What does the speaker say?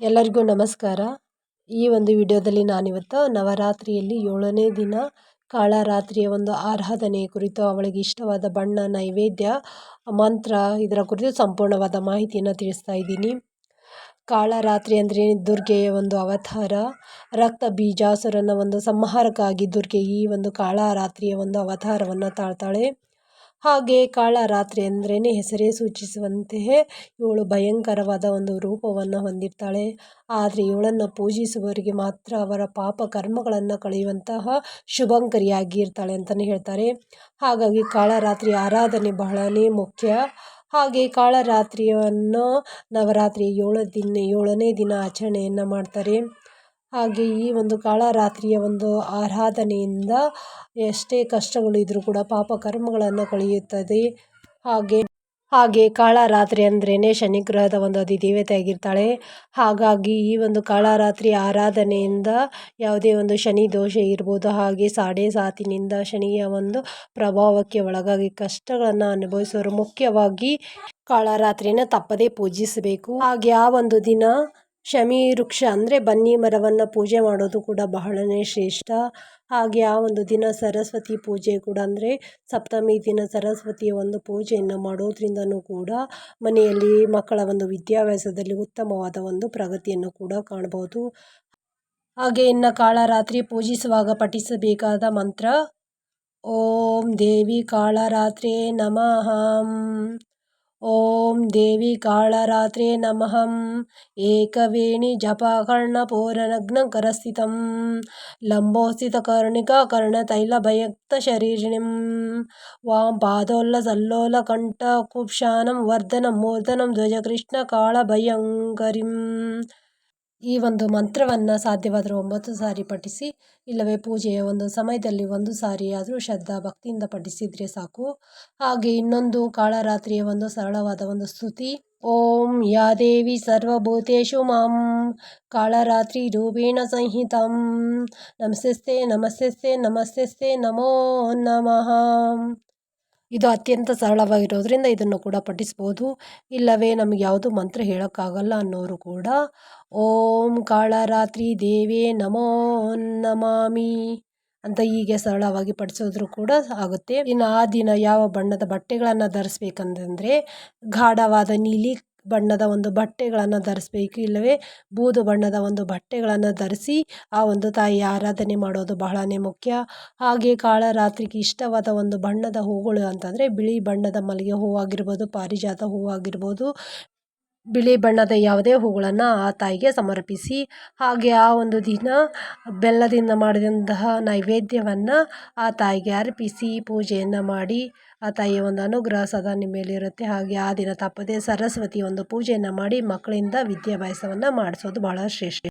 ಎಲ್ಲರಿಗೂ ನಮಸ್ಕಾರ. ಈ ಒಂದು ವಿಡಿಯೋದಲ್ಲಿ ನಾನಿವತ್ತು ನವರಾತ್ರಿಯಲ್ಲಿ ಏಳನೇ ದಿನ ಕಾಳರಾತ್ರಿಯ ಒಂದು ಆರಾಧನೆ ಕುರಿತು, ಅವಳಿಗೆ ಇಷ್ಟವಾದ ಬಣ್ಣ, ನೈವೇದ್ಯ, ಮಂತ್ರ ಇದರ ಕುರಿತು ಸಂಪೂರ್ಣವಾದ ಮಾಹಿತಿಯನ್ನು ತಿಳಿಸ್ತಾ ಇದ್ದೀನಿ. ಕಾಳರಾತ್ರಿ ಅಂದರೆ ದುರ್ಗೆಯ ಒಂದು ಅವತಾರ. ರಕ್ತ ಬೀಜಾಸುರನ ಒಂದು ಸಂಹಾರಕ್ಕಾಗಿ ದುರ್ಗೆ ಈ ಒಂದು ಕಾಳರಾತ್ರಿಯ ಒಂದು ಅವತಾರವನ್ನು ತಾಳ್ತಾಳೆ. ಹಾಗೆ ಕಾಳರಾತ್ರಿ ಅಂದ್ರೇ ಹೆಸರೇ ಸೂಚಿಸುವಂತೆಯೇ ಇವಳು ಭಯಂಕರವಾದ ಒಂದು ರೂಪವನ್ನು ಹೊಂದಿರ್ತಾಳೆ. ಆದರೆ ಇವಳನ್ನು ಪೂಜಿಸುವವರಿಗೆ ಮಾತ್ರ ಅವರ ಪಾಪ ಕರ್ಮಗಳನ್ನು ಕಳೆಯುವಂತಹ ಶುಭಂಕರಿಯಾಗಿ ಇರ್ತಾಳೆ ಅಂತಲೇ ಹೇಳ್ತಾರೆ. ಹಾಗಾಗಿ ಕಾಳರಾತ್ರಿ ಆರಾಧನೆ ಬಹಳನೇ ಮುಖ್ಯ. ಹಾಗೆ ಕಾಳರಾತ್ರಿಯನ್ನು ನವರಾತ್ರಿ ಏಳು ದಿನ ಏಳನೇ ದಿನ ಆಚರಣೆಯನ್ನು ಮಾಡ್ತಾರೆ. ಹಾಗೆ ಈ ಒಂದು ಕಾಳರಾತ್ರಿಯ ಒಂದು ಆರಾಧನೆಯಿಂದ ಎಷ್ಟೇ ಕಷ್ಟಗಳು ಇದ್ದರೂ ಕೂಡ ಪಾಪ ಕರ್ಮಗಳನ್ನು ಕಳೆಯುತ್ತದೆ. ಹಾಗೆ ಹಾಗೆ ಕಾಳರಾತ್ರಿ ಅಂದ್ರೇ ಶನಿ ಗ್ರಹದ ಒಂದು ಅಧಿದೇವತೆ ಆಗಿರ್ತಾಳೆ ಹಾಗಾಗಿ ಈ ಒಂದು ಕಾಳರಾತ್ರಿ ಆರಾಧನೆಯಿಂದ ಯಾವುದೇ ಒಂದು ಶನಿ ದೋಷ ಇರ್ಬೋದು, ಹಾಗೆ ಸಾಡೆ ಸಾತಿನಿಂದ ಶನಿಯ ಒಂದು ಪ್ರಭಾವಕ್ಕೆ ಒಳಗಾಗಿ ಕಷ್ಟಗಳನ್ನು ಅನುಭವಿಸೋರು ಮುಖ್ಯವಾಗಿ ಕಾಳರಾತ್ರಿಯನ್ನು ತಪ್ಪದೇ ಪೂಜಿಸಬೇಕು. ಹಾಗೆ ಆ ಒಂದು ದಿನ ಶಮಿ ವೃಕ್ಷ ಅಂದರೆ ಬನ್ನಿ ಮರವನ್ನು ಪೂಜೆ ಮಾಡೋದು ಕೂಡ ಬಹಳನೇ ಶ್ರೇಷ್ಠ. ಹಾಗೆ ಆ ಒಂದು ದಿನ ಸರಸ್ವತಿ ಪೂಜೆ ಕೂಡ ಅಂದರೆ ಸಪ್ತಮಿ ದಿನ ಸರಸ್ವತಿಯ ಒಂದು ಪೂಜೆಯನ್ನು ಮಾಡೋದ್ರಿಂದನೂ ಕೂಡ ಮನೆಯಲ್ಲಿ ಮಕ್ಕಳ ಒಂದು ವಿದ್ಯಾಭ್ಯಾಸದಲ್ಲಿ ಉತ್ತಮವಾದ ಒಂದು ಪ್ರಗತಿಯನ್ನು ಕೂಡ ಕಾಣಬಹುದು ಹಾಗೆ ಇನ್ನು ಕಾಳರಾತ್ರಿ ಪೂಜಿಸುವಾಗ ಪಠಿಸಬೇಕಾದ ಮಂತ್ರ, ಓಂ ದೇವಿ ಕಾಳರಾತ್ರಿ ನಮಃ. ఓం దేవి కాళరాత్రే నమహం ఏకవేణి జపాకర్ణ పూరనగ్నం కరస్థితం లంబోస్థిత కర్ణికా కర్ణతైల భయక్త శరీరిణిం వాం పాదోల్ల సల్లోల కంఠ కుప్శానం వర్ధనం మూర్ధనం ధ్వజకృష్ణ కాళభయంకరిం ಈ ಒಂದು ಮಂತ್ರವನ್ನು ಸಾಧ್ಯವಾದರೆ ಒಂಬತ್ತು ಸಾರಿ ಪಠಿಸಿ, ಇಲ್ಲವೇ ಪೂಜೆಯ ಒಂದು ಸಮಯದಲ್ಲಿ ಒಂದು ಸಾರಿ ಆದರೂ ಶ್ರದ್ಧಾ ಭಕ್ತಿಯಿಂದ ಪಠಿಸಿದರೆ ಸಾಕು. ಹಾಗೆ ಇನ್ನೊಂದು ಕಾಳರಾತ್ರಿಯ ಒಂದು ಸರಳವಾದ ಒಂದು ಸ್ತುತಿ. ಓಂ ಯಾ ದೇವಿ ಸರ್ವಭೂತೇಶು ಮಾಂ ಕಾಳರಾತ್ರಿ ರೂಪೇಣ ಸಂಹಿತಂ. ನಮಸ್ತೆ ನಮಸ್ತೆ ನಮಸ್ತೆ ನಮೋ ನಮಃ. ಇದು ಅತ್ಯಂತ ಸರಳವಾಗಿರೋದ್ರಿಂದ ಇದನ್ನು ಕೂಡ ಪಠಿಸ್ಬೋದು. ಇಲ್ಲವೇ ನಮಗೆ ಯಾವುದು ಮಂತ್ರ ಹೇಳೋಕ್ಕಾಗಲ್ಲ ಅನ್ನೋರು ಕೂಡ, ಓಂ ಕಾಳರಾತ್ರಿ ದೇವೇ ನಮೋ ನಮಾಮಿ ಅಂತ ಹೀಗೆ ಸರಳವಾಗಿ ಪಡಿಸೋದ್ರು ಕೂಡ ಆಗುತ್ತೆ. ಇನ್ನು ಆ ದಿನ ಯಾವ ಬಣ್ಣದ ಬಟ್ಟೆಗಳನ್ನು ಧರಿಸ್ಬೇಕಂತಂದರೆ ಗಾಢವಾದ ನೀಲಿ ಬಣ್ಣದ ಒಂದು ಬಟ್ಟೆಗಳನ್ನು ಧರಿಸ್ಬೇಕು. ಇಲ್ಲವೇ? ಬೂದು ಬಣ್ಣದ ಒಂದು ಬಟ್ಟೆಗಳನ್ನು ಧರಿಸಿ ಆ ಒಂದು ತಾಯಿಯ ಆರಾಧನೆ ಮಾಡೋದು ಬಹಳನೇ ಮುಖ್ಯ. ಹಾಗೆ ಕಾಳರಾತ್ರಿಗೆ ಇಷ್ಟವಾದ ಒಂದು ಬಣ್ಣದ ಹೂಗಳು ಅಂತಂದರೆ ಬಿಳಿ ಬಣ್ಣದ ಮಲ್ಲಿಗೆ ಹೂವಾಗಿರ್ಬೋದು, ಪಾರಿಜಾತ ಹೂವಾಗಿರ್ಬೋದು ಬಿಳಿ ಬಣ್ಣದ ಯಾವುದೇ ಹೂಗಳನ್ನು ಆ ತಾಯಿಗೆ ಸಮರ್ಪಿಸಿ, ಹಾಗೆ ಆ ಒಂದು ದಿನ ಬೆಲ್ಲದಿಂದ ಮಾಡಿದಂತಹ ನೈವೇದ್ಯವನ್ನು ಆ ತಾಯಿಗೆ ಅರ್ಪಿಸಿ, ಪೂಜೆಯನ್ನು ಮಾಡಿ, ಆ ತಾಯಿಯ ಒಂದು ಅನುಗ್ರಹ ಸದಾ ನಿಮ್ಮ ಮೇಲಿರುತ್ತೆ ಹಾಗೆ ಆ ದಿನ ತಪ್ಪದೆ ಸರಸ್ವತಿ ಒಂದು ಪೂಜೆಯನ್ನು ಮಾಡಿ ಮಕ್ಕಳಿಂದ ವಿದ್ಯಾಭ್ಯಾಸವನ್ನು ಮಾಡಿಸೋದು ಬಹಳ ಶ್ರೇಷ್ಠ.